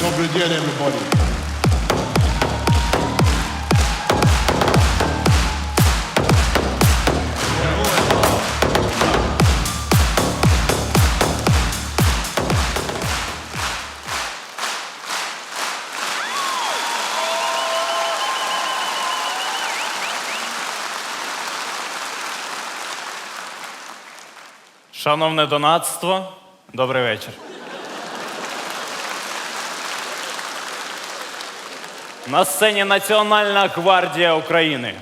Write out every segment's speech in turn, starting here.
Добрый день, everybody. Шановне донатство, добрий вечір. На сцені Національна гвардія України.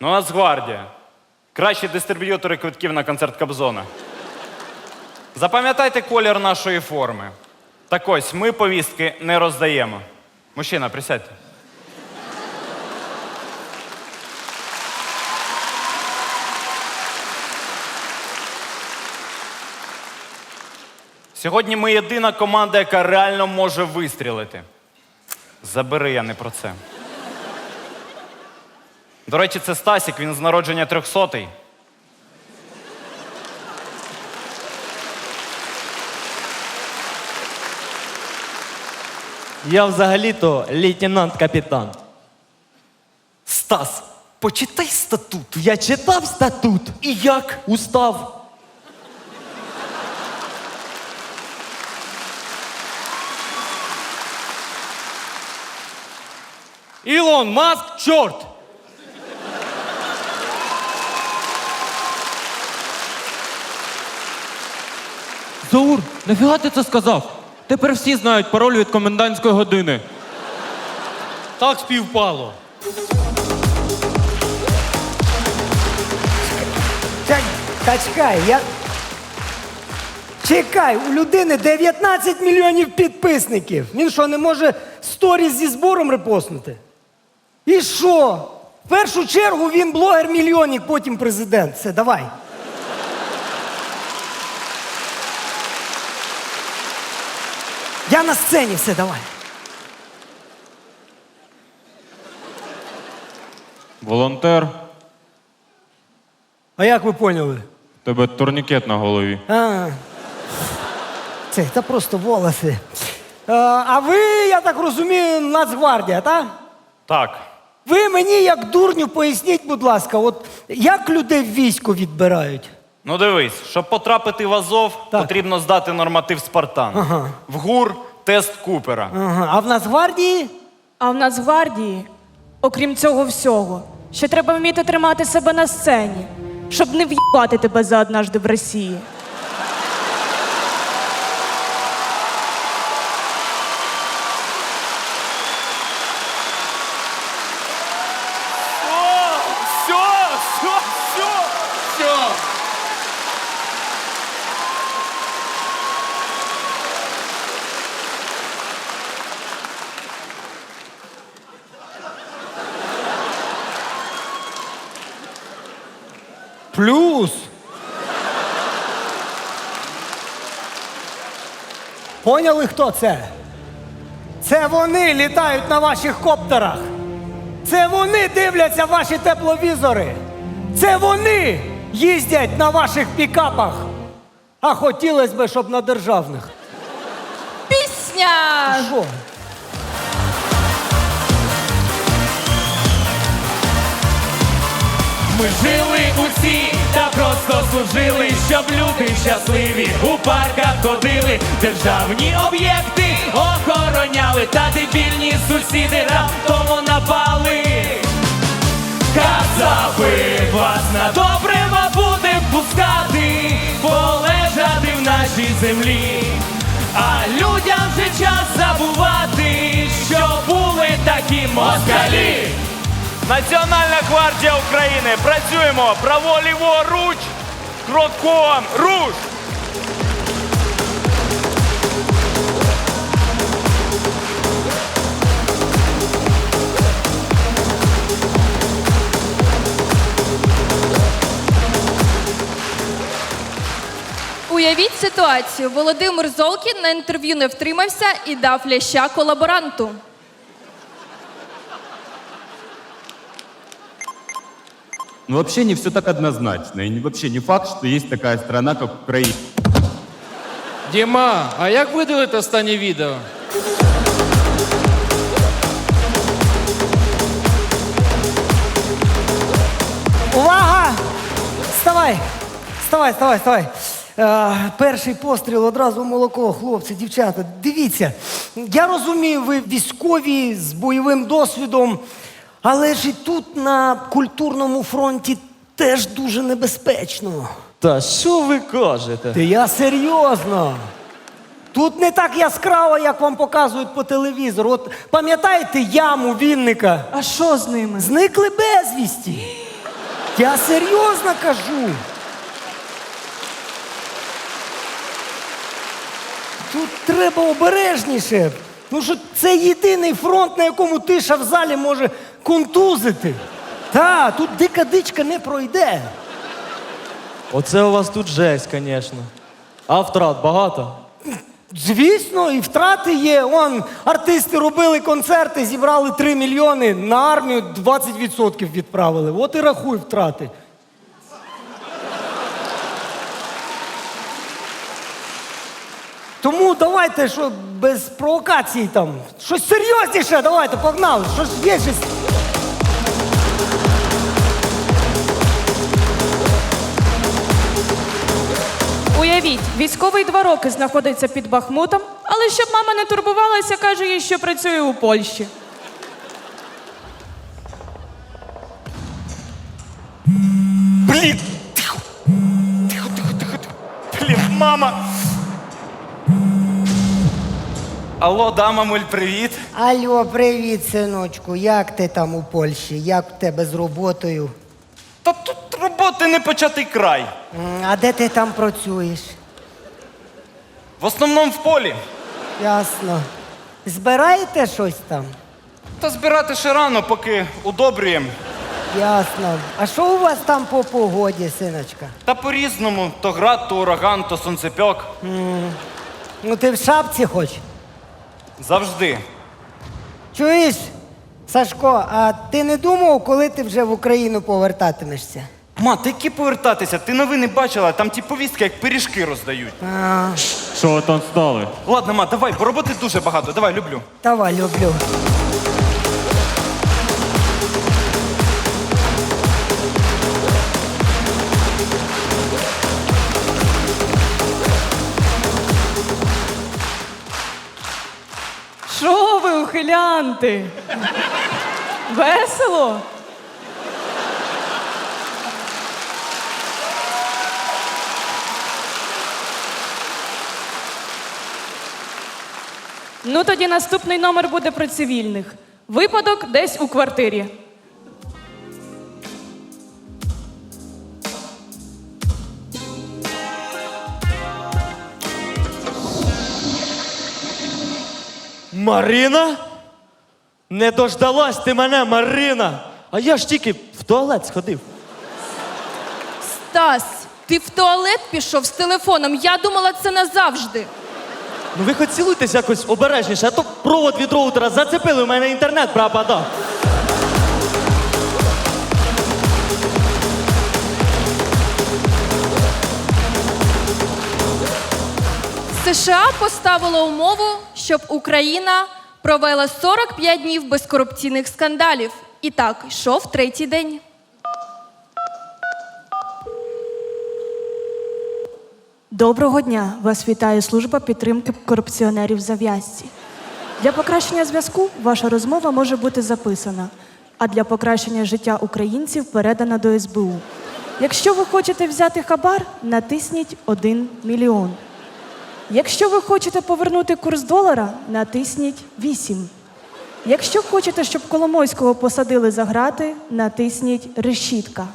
Ну, Нацгвардія. Кращі дистриб'ютори квитків на концерт Кобзона. Запам'ятайте колір нашої форми. Так ось, ми повістки не роздаємо. Мужчина, присядьте. Сьогодні ми єдина команда, яка реально може вистрілити. Забери, я не про це. До речі, це Стасік, він з народження трьохсотий. Я взагалі-то лейтенант-капітан. Стас, почитай статут. Я читав статут. І як? Устав. Ілон Маск, чорт! Заур, нафіга ти це сказав? Тепер всі знають пароль від комендантської години. Так співпало. Та, та чекай, я. Чекай, у людини 19 мільйонів підписників. Він що, не може сторіс зі збором репостнути? І що? В першу чергу він блогер-мільйонник, потім президент. Все, давай. Я на сцені, все, давай. Волонтер, А як ви поняли? в тебе турнікет на голові. А, це, це просто волоси. А, а ви, я так розумію, Нацгвардія, так? Так. Ви мені, як дурню, поясніть, будь ласка, от як людей в військо відбирають? Ну дивись, щоб потрапити в Азов, Так. потрібно здати норматив Спартан. Ага. В ГУР тест Купера. Ага. А в Нацгвардії? А в Нацгвардії, окрім цього всього, ще треба вміти тримати себе на сцені, щоб не в'їбати тебе за однажди в Росії. Все, все, все, все. Плюс. Поняли, хто це? Це вони літають на ваших коптерах. Це вони дивляться ваші тепловізори. Це вони їздять на ваших пікапах. А хотілося б, щоб на державних. Пісня! Що? Ми жили усі та просто служили, щоб люди щасливі у парках ходили, державні об'єкти охороняли, та дебільні сусіди раптомо напали. Казаби вас на добре ма будем пускати, полежати в нашій землі. А людям вже час забувати, що були такі москалі. Національна гвардія України. Працюємо. Право, ліво, руч. Кроком. Руш. Уявіть ситуацію. Володимир Золкін на інтерв'ю не втримався і дав ляща колаборанту. Ну, вообще не все так однозначно. И не- вообще не факт, что есть такая страна, как Украина. Діма, а як видалити останнє відео? Увага! Вставай! Вставай, вставай, вставай. Е, перший постріл одразу молоко, хлопці, дівчата. Дивіться, я розумію, ви військові з бойовим досвідом, але ж і тут на культурному фронті теж дуже небезпечно. Та що ви кажете? Та я серйозно. Тут не так яскраво, як вам показують по телевізору. От пам'ятаєте яму Вінника? А що з ними? Зникли безвісті. Я серйозно кажу. Тут треба обережніше. Ну що це єдиний фронт, на якому тиша в залі може контузити. Та, тут дика дичка не пройде. Оце у вас тут жесть, звісно. А втрат багато? Звісно, і втрати є. Он артисти робили концерти, зібрали 3 мільйони, на армію 20% відправили. От і рахуй втрати. Тому давайте, що без провокацій там. Щось серйозніше, давайте, погнали. Щось є щось. Уявіть, військовий два роки знаходиться під Бахмутом, але щоб мама не турбувалася, каже їй, що працює у Польщі. Блін! Тихо! Тихо, тихо, тихо, тихо. Блін, мама! Алло, да, мамуль, привіт. Алло, привіт, синочку. Як ти там у Польщі? Як в тебе з роботою? Та тут роботи не початий край. М, А де ти там працюєш? В основному в полі. Ясно. Збираєте щось там? Та збирати ще рано, поки удобрюємо. Ясно. А що у вас там по погоді, синочка? Та по-різному. То град, то ураган, то сонцепьок. Ну ти в шапці хоч? Завжди. Чуєш, Сашко, а ти не думав, коли ти вже в Україну повертатимешся? Ма, ти які повертатися? Ти новини бачила, там ті повістки, як пиріжки роздають. Що ви там стали? Ладно, ма, давай, бо роботи дуже багато. Давай, люблю. давай, люблю. Що ви, ухилянти? Весело? Ну, тоді наступний номер буде про цивільних. Випадок десь у квартирі. Марина? Не дождалась ти мене, Марина! А я ж тільки в туалет сходив. Стас, ти в туалет пішов з телефоном. Я думала, це назавжди. Ну ви хоч цілуйтесь якось обережніше, а то провод від роутера зацепили, у мене інтернет пропадав. США поставило умову, щоб Україна провела 45 днів без корупційних скандалів. І так, йшов третій день. Доброго дня! Вас вітає служба підтримки корупціонерів зав'язці. Для покращення зв'язку ваша розмова може бути записана, а для покращення життя українців передана до СБУ. Якщо ви хочете взяти хабар, натисніть 1 мільйон. Якщо ви хочете повернути курс долара, натисніть 8. Якщо хочете, щоб Коломойського посадили за грати, натисніть решітка.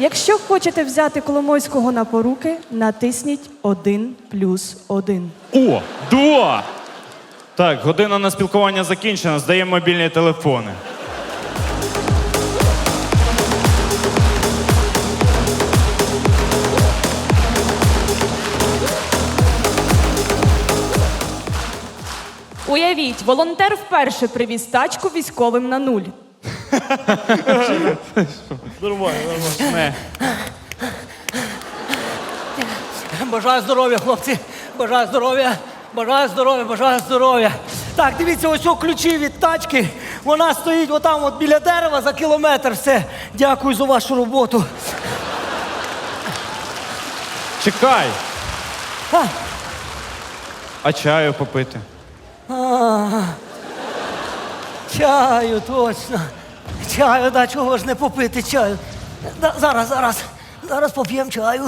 Якщо хочете взяти Коломойського на поруки, натисніть 1 плюс 1. О, два! Так, година на спілкування закінчена, здаємо мобільні телефони. Уявіть, волонтер вперше привіз тачку військовим на нуль. Бажаю здоров'я, хлопці. Бажаю здоров'я. Бажаю здоров'я, бажаю здоров'я. Так, дивіться, ось о ключі від тачки. Вона стоїть отам от біля дерева за кілометр. Все. Дякую за вашу роботу. Чекай. А, А чаю попити. а, чаю, точно. Чаю, да, чого ж не попити чаю. Да, зараз, зараз. Зараз поп'ємо чаю.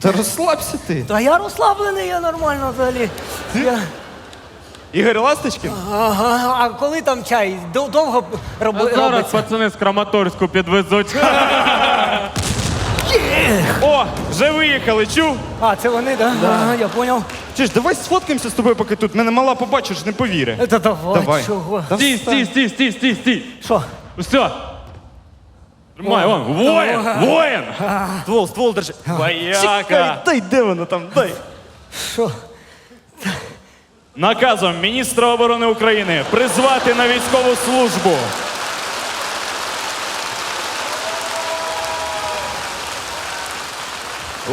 Та розслабся ти. Та я розслаблений, я нормально взагалі. Я... Ігор Ласточкін? Ага, а коли там чай? Дов- Довго роби, Зараз робиться? пацани з Краматорську підвезуть. О, вже виїхали, чув? А, це вони, так? Да? Ага, я поняв. Чи ж, давай сфоткаємося з тобою, поки тут мене мала побачиш, не повіри. Та давай, Давай. чого? Стій, стій, стій, стій, стій, стій. Що? Все. Тримай, вон, воїн, воїн. Ствол, ствол держи. Чекай, дай, де воно там, дай. Що? Наказом міністра оборони України призвати на військову службу.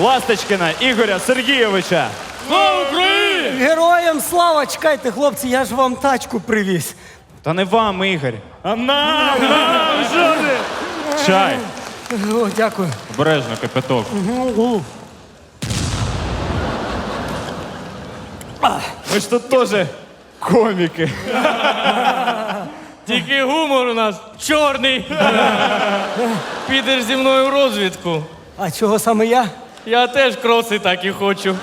Ласточкина Ігоря Сергійовича. Слава Україні! Героям слава! Чекайте, хлопці, я ж вам тачку привіз. Та не вам, Ігор. А нам, нам, що ти? Чай. О, дякую. Обережно, кипяток. Ми ж тут теж коміки. Тільки гумор у нас чорний. Підеш зі мною в розвідку. А чого саме я? Я теж кроси так і хочу.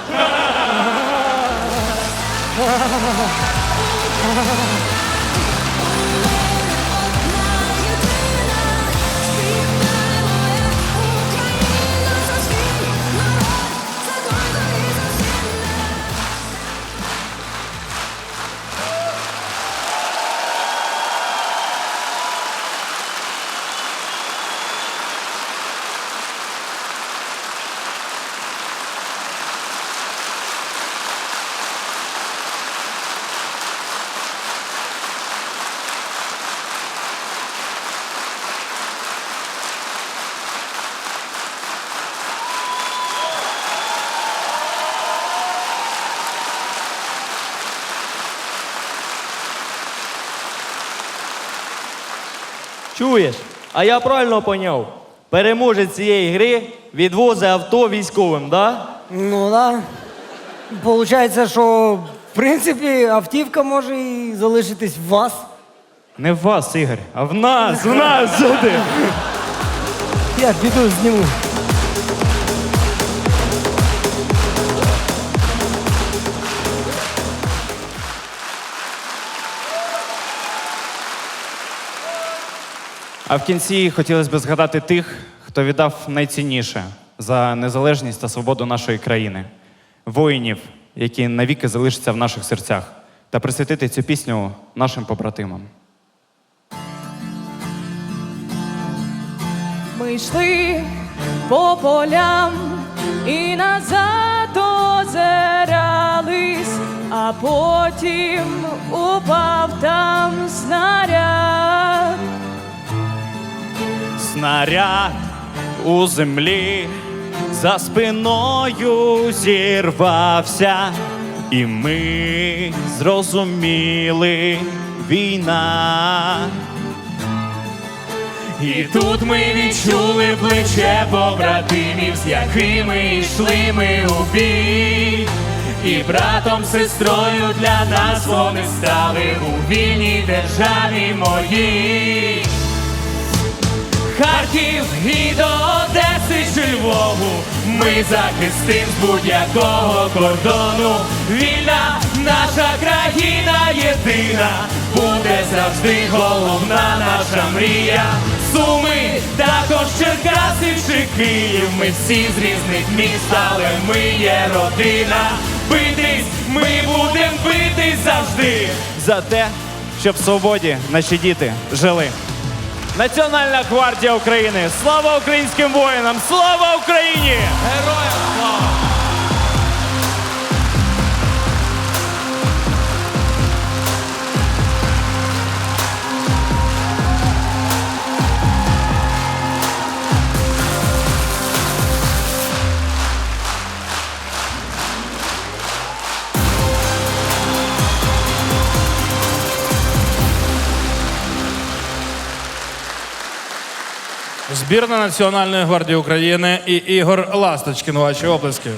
Чуєш? А я правильно поняв? Переможець цієї гри відвозить авто військовим, да? Ну да. Получається, що в принципі автівка може і залишитись в вас. Не в вас, Ігор, а в нас, в нас сюди. Я піду зніму. А в кінці хотілося б згадати тих, хто віддав найцінніше за незалежність та свободу нашої країни, воїнів, які навіки залишаться в наших серцях, та присвятити цю пісню нашим побратимам. Ми йшли по полям і назад озирались, а потім упав там снаряд. Снаряд у землі за спиною зірвався, і ми зрозуміли війна. І тут ми відчули плече побратимів, з якими йшли ми у бій. І братом, сестрою для нас вони стали у вільній державі моїй. Харків і до Одеси чи Львову ми захистим з будь-якого кордону. Вільна наша країна єдина, буде завжди головна наша мрія. Суми, також Черкаси чи Київ. Ми всі з різних міст, але ми є родина. Битись, ми будем битись завжди. За те, щоб в свободі наші діти жили. Національна гвардія України! Слава українським воїнам! Слава Україні! Героям Збірна Національної гвардії України і Ігор Ласточкін. Ваші оплески.